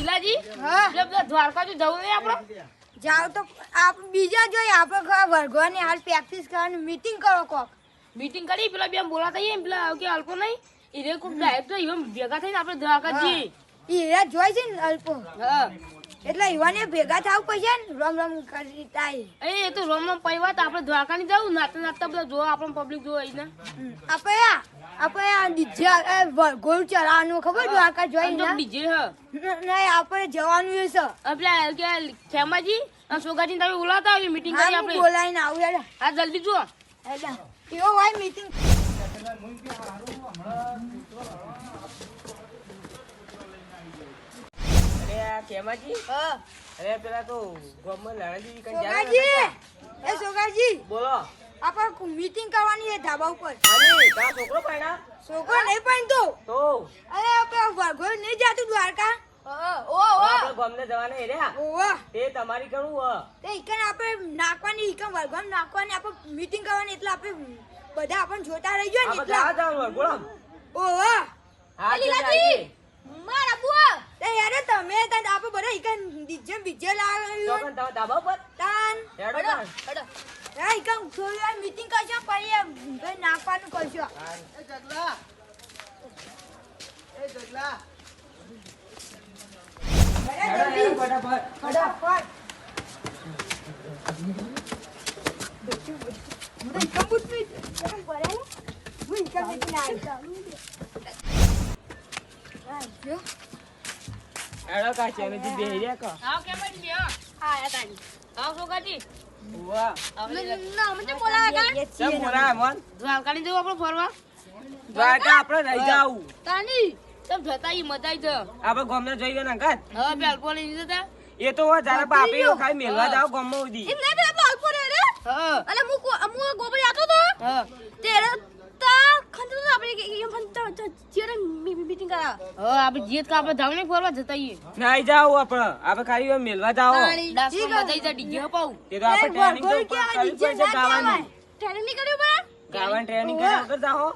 લીલાજી એટલે બધા દ્વારકા જો જવું નહીં આપણે? જાવ તો આપ બીજા જોઈએ આપણે ઘર વર્ગવાની હાલ પ્રેક્ટિસ કરવાની મીટિંગ કરો કોક. મીટિંગ કરી પેલા બે બોલાતા આઈએ પેલા કે અલ્પો નહીં ઈ કોઈ ડાયરેક્ટ તો ઈવન ભેગા થઈને આપણે દ્વારકા જઈએ. હીરા જોઈ છે ને અલ્પો? હા. એટલે યુવાને ભેગા થવું પડશે ને? રમ રમ કરી થાય એ તો રોમ રોમ પૈવા તો આપણે દ્વારકા ની જવું નાતા નાતા બધા જોવા આપણે પબ્લિક જોવા આપણે આ આપણે ડીજે ગોળ ચલાવવાનું ખબર દ્વારકા જોઈ ને? ડીજે હ નહીં આપણે જવાનું એ છે. આ પેલા કે ખેમાજી સોગાજી તમે બોલાતા આવી મીટિંગ કરી આપણે. બોલાવીને આવું યાર હા જલ્દી જો. કેવો ભાઈ મીટિંગ ખેમાજી? હા. અરે પેલા તો ગામમાં લાણાજી કઈ જાય સોગાજી! એ સોગાજી! બોલો. આપણે મીટિંગ કરવાની છે ધાબા ઉપર. અરે તા છોકરો પાડ્યા? છોકરો નહીં પણ તો? તો અરે આપણે વર્ગો નહીં જાતું દ્વારકા? ઓ ઓ આપણે ગામને જવાના ઓ તે તમારી કરું હ. તે ઇકન આપણે નાખવાની ઇકન વર્ગમ નાખવાની આપણે મીટિંગ કરવાની એટલે આપણે બધા આપણ જોતા રહી જાય ને આપણે એટલે. આ જાવ ગોળમ ઓ હા તે લીલાજી! મારા બુઆ તે યાર તમે તન આપણે બધા ઇકન ડીજે બીજે તો લાવ્યો પણ તમે ધાબા પર તાન. હેડો તાણ. એ ઈકન થોડી મીટિંગ કરશો પછી એમ કઈ નાખવાનું કરજો હેડો, હેડો, ફટાફટ. ફટાફટ હું તો ઈકન બુટની ઈકન પડે હું ઈકન બુટની આવી હા જો હેડો કાચી બેહી રહ્યા કા. આવી એ તો જયારે બાપી ખાઈ મેલવા જાવ ગામમાં ઉધી. નહીં પેલા બાળકો રે રે હા અલે મુ કો મુ ગોબર આતો તો હા તેરે તા ખંત તો આપણે કે એમ ખંત ચેરે મીટિંગ કરા હા આપણે જીત કા આપણે જાવ ને ફરવા જતા નહીં જાવ આપણે. આપણે ખાલી મેલવા આવી ડીજે પાઉ એ તો આપણે ટ્રેનિંગ તો ડીજે ટ્રેનિંગ કર્યું બા? ગાવાની ટ્રેનિંગ કર્યા વગર જાઓ.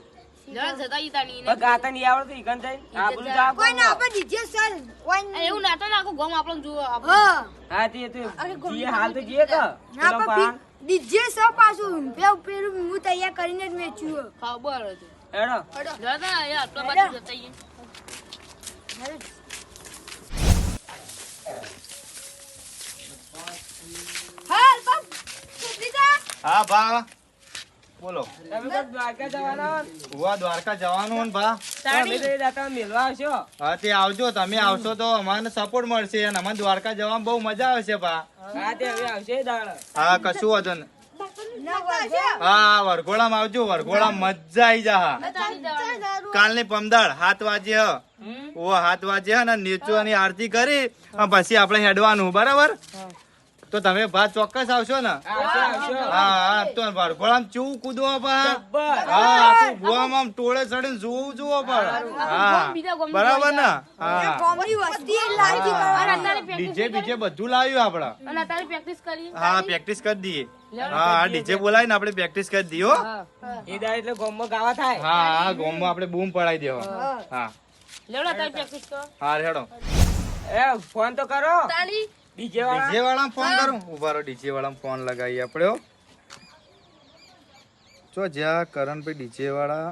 જાવ ડીજે સર પાછું પેલું હું તૈયાર કરીને જ મેચ્યું ખબર હતી હા ભા બોલો. દ્વારકા ઉવા દ્વારકા જવાનું દાતા મેલવા આવશો. હા તે આવજો. તમે આવશો તો અમારે સપોર્ટ મળશે અને અમારે દ્વારકા જવામાં બહુ મજા આવશે ભા હા તે હવે આવશે હા કશું વાંધો નહીં હા વરઘોડામાં આવજો. વરઘોડામાં મજા આવી જા કાલની પમદાળ હાથ વાજે હ. ઓ હાથ વાજ્યા હ ને નીચોની આરતી કરી અને પછી આપણે હેડવાનું બરાબર? તો તમે ભા ચોક્કસ આવશો ને? હા હા તો આમ ચૂ કૂદવો પણ. હા ગુવામાં આમ ટોળે ચડીને જોવું જુઓ પણ. હા બરાબર ને? હા. ડીજે બીજે બધું લાવ્યું આપડે હા પ્રેક્ટિસ કરી દઈએ. હા હા ડીજે બોલાવીને આપણે પ્રેક્ટિસ કરી દઈએ હો. એ દાળ એટલે ગામમાં ગાવા થાય. હા હા ગોમમાં આપણે બૂમ પડાવી દેવા. હા. લેવડો અત્યારે પ્રેક્ટિસ કરો હા હેડો. એ ફોન તો કરો. તાળી ડીજે વાળા ડીજે વાળા ફોન કરું? ઊભા ડીજે વાળા ફોન લગાવીએ આપણે જો જ્યાં કરણભાઈ ડીજે વાળા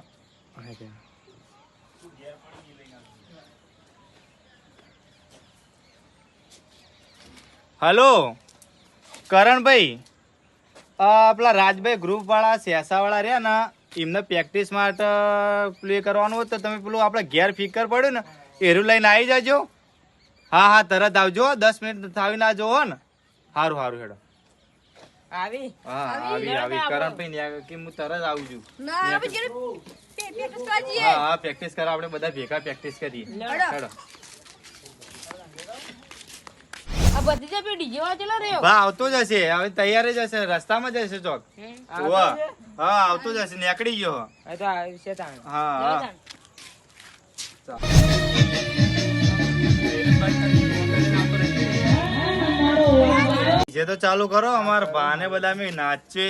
હલો કરણભાઈ. પેલા રાજભાઈ ગ્રુપ વાળા સેસા વાળા રહ્યા ને એમને પ્રેક્ટિસ માટે પ્લે કરવાનું હોય તો તમે પેલું આપણે ઘેર ફિકર પડ્યું ને એરું લઈને આવી જાજો. હા હા તરત આવજો દસ મિનિટ થાવીને આજો હો ને. સારું સારું હેડો. આવી? હા આવી આવી કરણભાઈ ભાઈ કે હું તરત આવું છું. ના હા પ્રેક્ટિસ કરો આપણે બધા ભેગા પ્રેક્ટિસ કરીએ. હેડો. આ બધી જે પેલી ડીજે વાળા ચેલા રહ્યો. ભા આવતો જ હશે હવે તૈયાર જ હશે. રસ્તામાં જ હશે ચોક. હા? આવતો જ હશે નીકળી ગયો. એ તો આવશે તાણ હા. હા જે તો ચાલુ કરો. અમાર ભાને બધા અમે નાચે.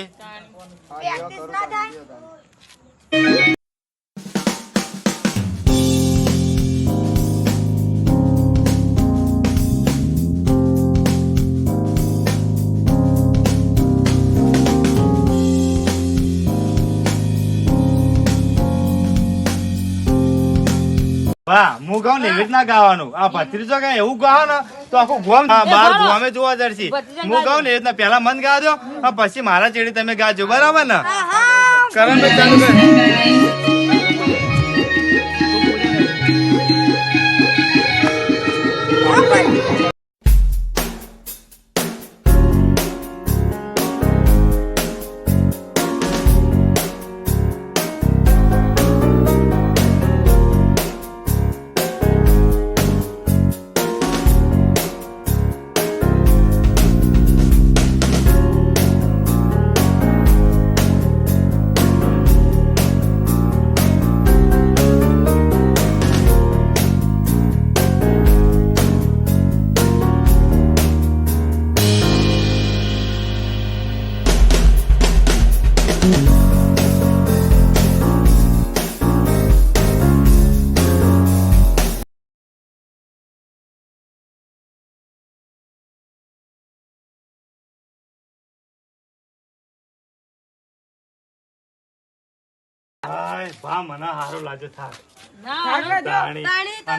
પ્રેક્ટિસ ના થાય. વાહ હું ગાઉં ને એવી રીતના ગાવાનું. આ ભત્રીજો કઈ એવું ગાવ ને તો આખું ગોમ બાર. ગોમે જોવા જશે હું ગાઉં ને એ રીતના પેલા મન ગાજો પછી મારા ચેડી તમે ગાજો. બરાબર ને? કરણભાઈ ચાલુ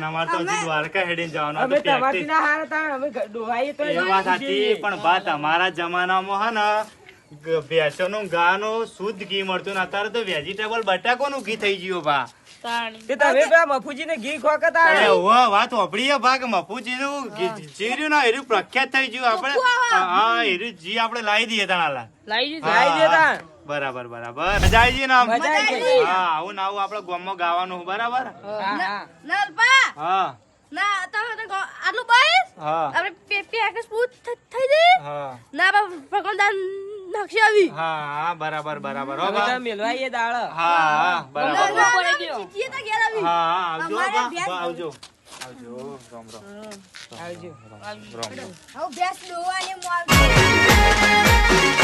અમારે તો હજી દ્વારકા હેડીને જવાનું અમે હતું તમારથી practice. ના હારા તા અમે ઘ- ડોહાઈએ તો એ વાત સાચી પણ બા તમારા જમાનામાં હે ને ગ- ભેંસોનું ગાનું શુદ્ધ ઘી મળતું ને અત્યારે તો વેજીટેબલ બટાકો નું ઘી થઈ ગયું હે ના એર્યું પ્રખ્યાત થઈ ગયું. આપડે હા એર્યું જી આપણે લાવી દઈએ તાણા લાવી દીધું. હા, લાવી દે હા. તાણ. બરાબર બરાબર. મજા આવી ગઈ ને મજા આવી હા આવું ના આવું આપણે ગામમાં ગાવાનું બરાબર? હા હા. નલપા! હા. ના તમે આટલું બસ? હા. આપણે પે પે આકે સ્મૂથ થઈ જઈએ હા. ના બા ભગવાન દાન નકશી આવી. હા હા બરાબર બરાબર. હો બા. મેલવા એ દાળ. હા હા બરાબર. ના. જીએ તો ઘેર આવી. હા હા આવજો બા આવજો. આવજો રામ રામ. આવજો. રામ રામ હવે ભેંસ દોવાની મોલ આ